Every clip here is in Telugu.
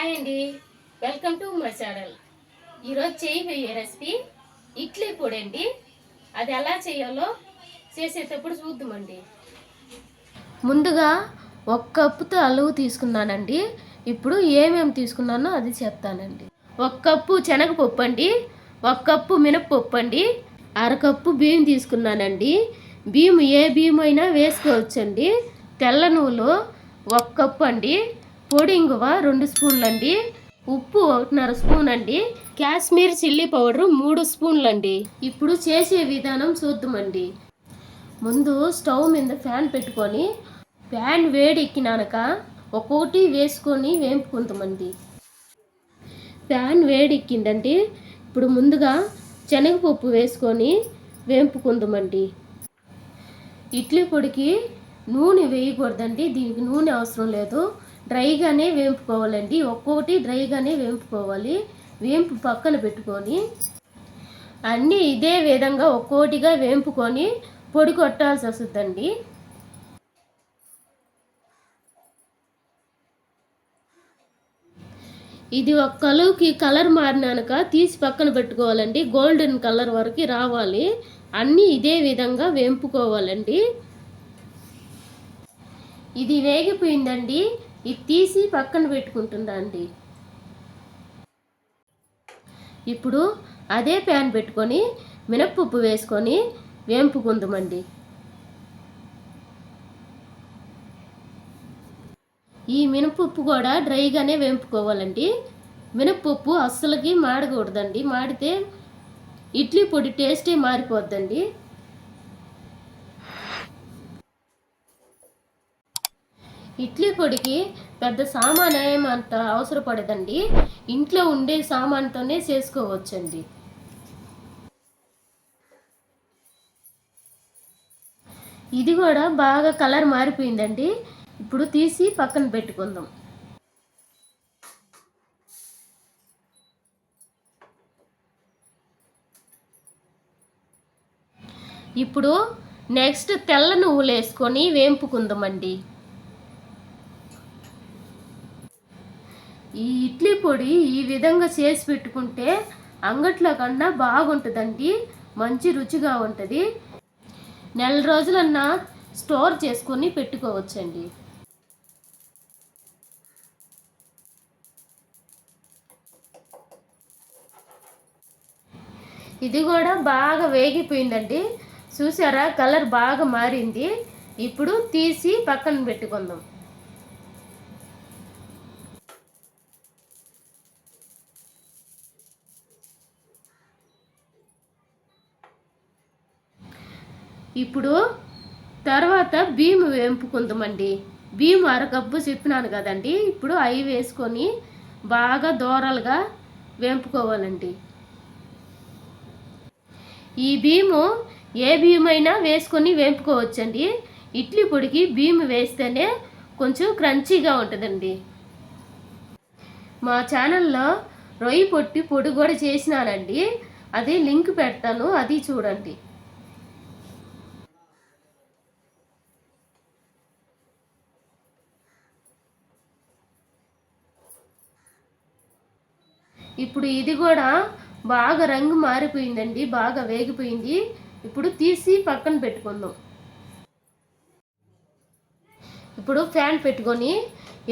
హాయ్ అండి. Welcome to my channel. ఈరోజు చేయబోయే రెసిపీ ఇడ్లీ పొడి అండి. అది ఎలా చేయాలో చేసేటప్పుడు చూద్దామండి. ముందుగా ఒక కప్పుతో అలువు తీసుకున్నానండి. ఇప్పుడు ఏమేమి తీసుకున్నానో అది చెప్తానండి. ఒక కప్పు శనగపప్పు అండి. ఒక కప్పు మినప్పప్పు అండి. అరకప్పు బియ్యం తీసుకున్నానండి. బియ్యం ఏ బియ్యం అయినా వేసుకోవచ్చండి. తెల్ల నువ్వులు ఒక కప్పు అండి. పొడి ఇంగువ రెండు స్పూన్లు అండి ఉప్పు ఒకటిన్నర స్పూన్ అండి కాశ్మీర్ చిల్లీ పౌడర్ మూడు స్పూన్లు అండి ఇప్పుడు చేసే విధానం చూద్దామండి. ముందు స్టవ్ మీద ఫ్యాన్ పెట్టుకొని ఫ్యాన్ వేడెక్కినాక ఒక్కొక్కటి వేసుకొని వేపుకుందామండి. ఫ్యాన్ వేడెక్కిందండి. ఇప్పుడు ముందుగా శనగపప్పు వేసుకొని వేపుకుందామండి. ఇడ్లీ పొడికి నూనె వేయకూడదండి. దీనికి నూనె అవసరం లేదు. డ్రైగానే వేపుకోవాలండి ఒక్కొక్కటి డ్రైగానే వేపుకోవాలి వేంపు పక్కన పెట్టుకొని అన్నీ ఇదే విధంగా ఒక్కోటిగా వేంపుకొని పొడి కొట్టాల్సి వస్తుందండి. ఇది ఒక కలువుకి కలర్ మారినాక తీసి పక్కన పెట్టుకోవాలండి. గోల్డెన్ కలర్ వరకు రావాలి. అన్నీ ఇదే విధంగా వేంపుకోవాలండి ఇది వేగిపోయిందండి. ఇది తీసి పక్కన పెట్టుకుంటుందండి. ఇప్పుడు అదే ప్యాన్ పెట్టుకొని మినప్పప్పు వేసుకొని వేంపుకుందామండి ఈ మినపప్పు కూడా డ్రైగానే వేంపుకోవాలండి. మినపప్పు అస్సలకి మాడకూడదండి. మాడితే ఇడ్లీ పొడి టేస్టే మారిపోద్దండి. ఇడ్లీ పొడికి పెద్ద సామాన్ ఏమంత అవసరపడదండి. ఇంట్లో ఉండే సామాన్తోనే చేసుకోవచ్చండి. ఇది కూడా బాగా కలర్ మారిపోయిందండి. ఇప్పుడు తీసి పక్కన పెట్టుకుందాం. ఇప్పుడు నెక్స్ట్ తెల్ల నువ్వులు వేసుకొని వేంపుకుందామండి ఈ ఇడ్లీ పొడి ఈ విధంగా చేసి పెట్టుకుంటే అంగట్లో కన్నా బాగుంటుందండి. మంచి రుచిగా ఉంటుంది. నెల రోజులన్నా స్టోర్ చేసుకొని పెట్టుకోవచ్చండి. ఇది కూడా బాగా వేగిపోయిందండి. చూసారా? కలర్ బాగా మారింది. ఇప్పుడు తీసి పక్కన పెట్టుకుందాం. ఇప్పుడు తర్వాత బియ్యం వేంపుకుందామండి. బియ్యం అరకప్పు చెప్పినాను కదండి. ఇప్పుడు అవి వేసుకొని బాగా దూరాలుగా వేంపుకోవాలండి. ఈ బియ్యము ఏ బియ్యమైనా వేసుకొని వేంపుకోవచ్చండి. ఇడ్లీ పొడికి బియ్యం వేస్తేనే కొంచెం క్రంచీగా ఉంటుందండి. మా ఛానల్లో రొయ్యి పొట్టి పొడి కూడా చేసినానండి. అది లింక్ పెడతాను అది చూడండి. ఇప్పుడు ఇది కూడా బాగా రంగు మారిపోయిందండి బాగా వేగిపోయింది. ఇప్పుడు తీసి పక్కన పెట్టుకుందాం. ఇప్పుడు ఫ్యాన్ పెట్టుకొని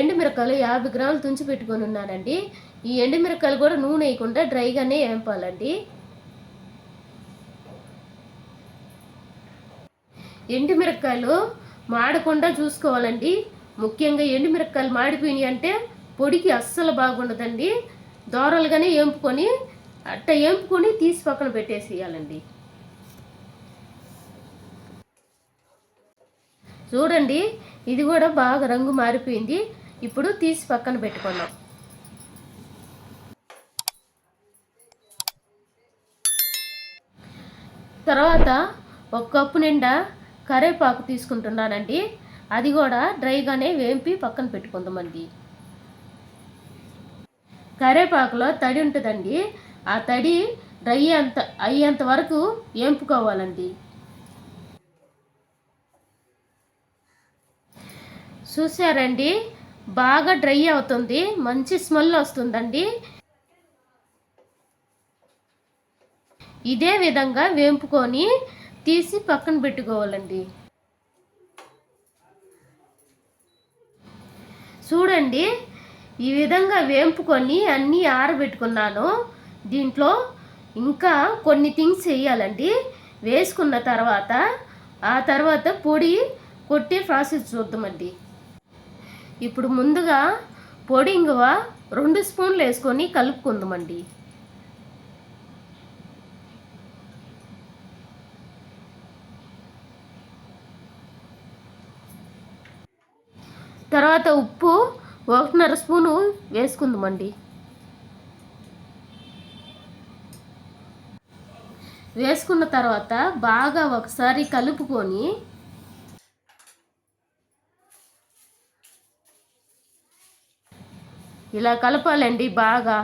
ఎండుమిరకాయలు యాభై గ్రాములు తుంచి పెట్టుకొని ఉన్నానండి. ఈ ఎండుమిరకాయలు కూడా నూనె వేయకుండా డ్రైగానే వేంపాలండి. ఎండుమిరకాయలు మాడకుండా చూసుకోవాలండి. ముఖ్యంగా ఎండుమిరకాయలు మాడిపోయినాయి అంటే పొడికి అస్సలు బాగుండదండి. దోరలుగానే వేంపుకొని అట్ట వేంపుకొని తీసి పక్కన పెట్టేసేయాలండి. చూడండి ఇది కూడా బాగా రంగు మారిపోయింది. ఇప్పుడు తీసి పక్కన పెట్టుకున్నాం తర్వాత ఒక కప్పు నిండా కరేపాకు తీసుకుంటున్నానండి. అది కూడా డ్రైగానే వేంపి పక్కన పెట్టుకుందామండి. కరేపాకులో తడి ఉంటుందండి. ఆ తడి డ్రై అంత అయ్యేంత వరకు వేంపుకోవాలండి చూసారండి బాగా డ్రై అవుతుంది. మంచి స్మెల్ వస్తుందండి. ఇదే విధంగా వేంపుకొని తీసి పక్కన పెట్టుకోవాలండి. చూడండి. ఈ విధంగా వేంపుకొని అన్నీ ఆరబెట్టుకున్నాను. దీంట్లో ఇంకా కొన్ని థింగ్స్ వేయాలండి వేసుకున్న తర్వాత ఆ తర్వాత పొడి కొట్టే ప్రాసెస్ చూద్దామండి. ఇప్పుడు ముందుగా పొడి ఇంగువ రెండు స్పూన్లు వేసుకొని కలుపుకుందామండి. తర్వాత ఉప్పు ఒకటిన్నర స్పూను వేసుకుందామండి. వేసుకున్న తర్వాత బాగా ఒకసారి కలుపుకొని ఇలా కలపాలండి బాగా.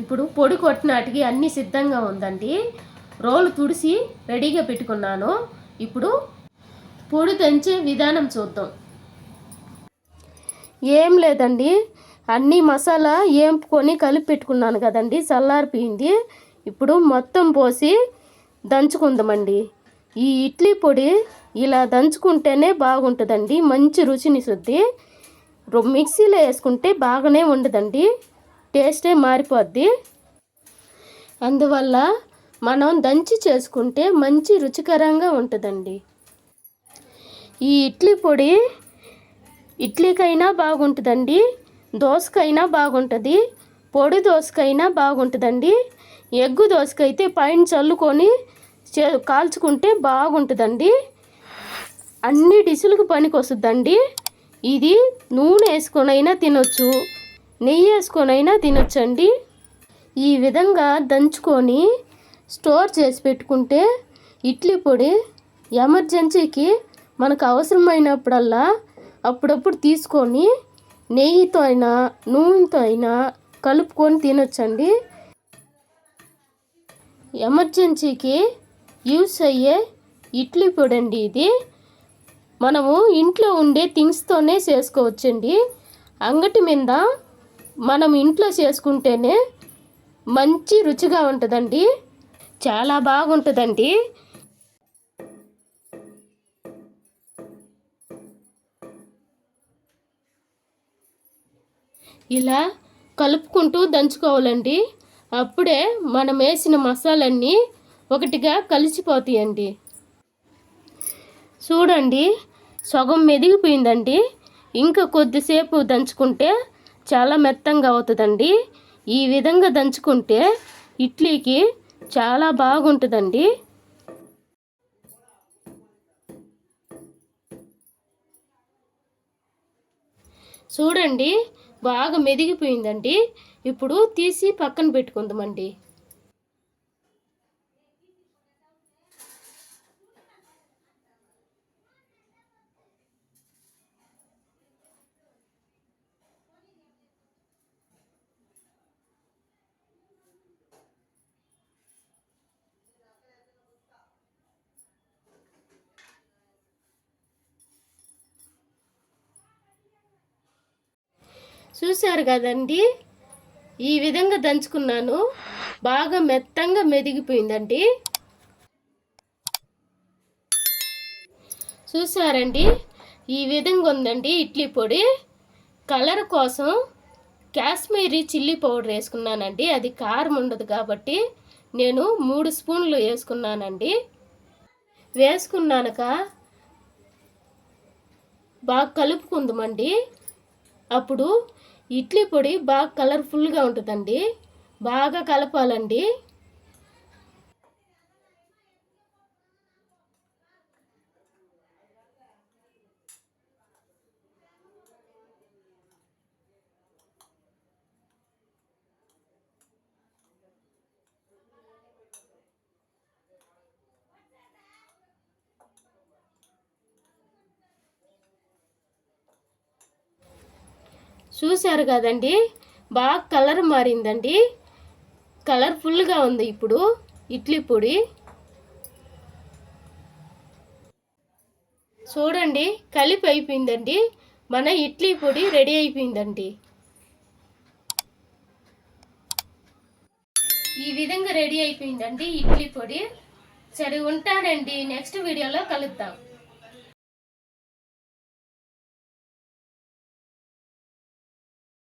ఇప్పుడు పొడి కొట్టినాటికి అన్నీ సిద్ధంగా ఉందండి. రోలు తుడిసి రెడీగా పెట్టుకున్నాను. ఇప్పుడు పొడి దంచే విధానం చూద్దాం. ఏం లేదండి. అన్ని మసాలా ఏంపుకొని కలిపి పెట్టుకున్నాను కదండి. చల్లారిపోయింది. ఇప్పుడు మొత్తం పోసి దంచుకుందామండి. ఈ ఇడ్లీ పొడి ఇలా దంచుకుంటేనే బాగుంటుందండి. మంచి రుచిని శుద్ధి. మిక్సీలో వేసుకుంటే బాగానే ఉండదండి. టేస్టే మారిపోద్ది. అందువల్ల మనం దంచి చేసుకుంటే మంచి రుచికరంగా ఉంటుందండి. ఈ ఇడ్లీ పొడి ఇడ్లీకైనా బాగుంటుందండి. దోసకైనా బాగుంటుంది. పొడి దోసకైనా బాగుంటుందండి. ఎగ్గు దోసకైతే పైన చల్లుకొని చే కాల్చుకుంటే బాగుంటుందండి. అన్ని డిషులకు పనికి వస్తుందండి ఇది నూనె వేసుకొనైనా తినొచ్చు. నెయ్యి వేసుకొనైనా తినొచ్చండి. ఈ విధంగా దంచుకొని స్టోర్ చేసి పెట్టుకుంటే ఇడ్లీ పొడి ఎమర్జెన్సీకి మనకు అవసరమైనప్పుడల్లా అప్పుడప్పుడు తీసుకొని నెయ్యితో అయినా నూనెతో అయినా కలుపుకొని తినొచ్చండి. ఎమర్జెన్సీకి యూస్ అయ్యే ఇడ్లీ పొడి అండి ఇది. మనము ఇంట్లో ఉండే థింగ్స్తోనే చేసుకోవచ్చండి. అంగటి మీద మనం ఇంట్లో చేసుకుంటేనే మంచి రుచిగా ఉంటుందండి. చాలా బాగుంటుందండి. ఇలా కలుపుకుంటూ దంచుకోవాలండి. అప్పుడే మనం వేసిన మసాలన్నీ ఒకటిగా కలిసిపోతాయండి. చూడండి సగం మెదిగిపోయిందండి. ఇంకా కొద్దిసేపు దంచుకుంటే చాలా మెత్తంగా అవుతుందండి. ఈ విధంగా దంచుకుంటే ఇడ్లీకి చాలా బాగుంటుందండి. చూడండి బాగా మెదిగిపోయిందండి. ఇప్పుడు తీసి పక్కన పెట్టుకుందామండి. చూశారు కదండి? ఈ విధంగా దంచుకున్నాను. బాగా మెత్తంగా మెదిగిపోయిందండి. చూసారండి ఈ విధంగా ఉందండి ఇడ్లీ పొడి. కలర్ కోసం కాశ్మీరీ చిల్లీ పౌడర్ వేసుకున్నానండి. అది కారం ఉండదు కాబట్టి నేను మూడు స్పూన్లు వేసుకున్నానండి. వేసుకున్నాక బాగా కలుపుకుందామండి. అప్పుడు ఇడ్లీ పొడి బాగా కలర్ఫుల్గా ఉంటుందండి. బాగా కలపాలండి. చూశారు కదండి? బాగా కలర్ మారిందండి. కలర్ఫుల్గా ఉంది ఇప్పుడు. ఇడ్లీ పొడి. చూడండి కలిపి అయిపోయిందండి. మన ఇడ్లీ పొడి రెడీ అయిపోయిందండి. ఈ విధంగా రెడీ అయిపోయిందండి ఇడ్లీ పొడి. సరే ఉంటానండి. నెక్స్ట్ వీడియోలో కలుద్దాం.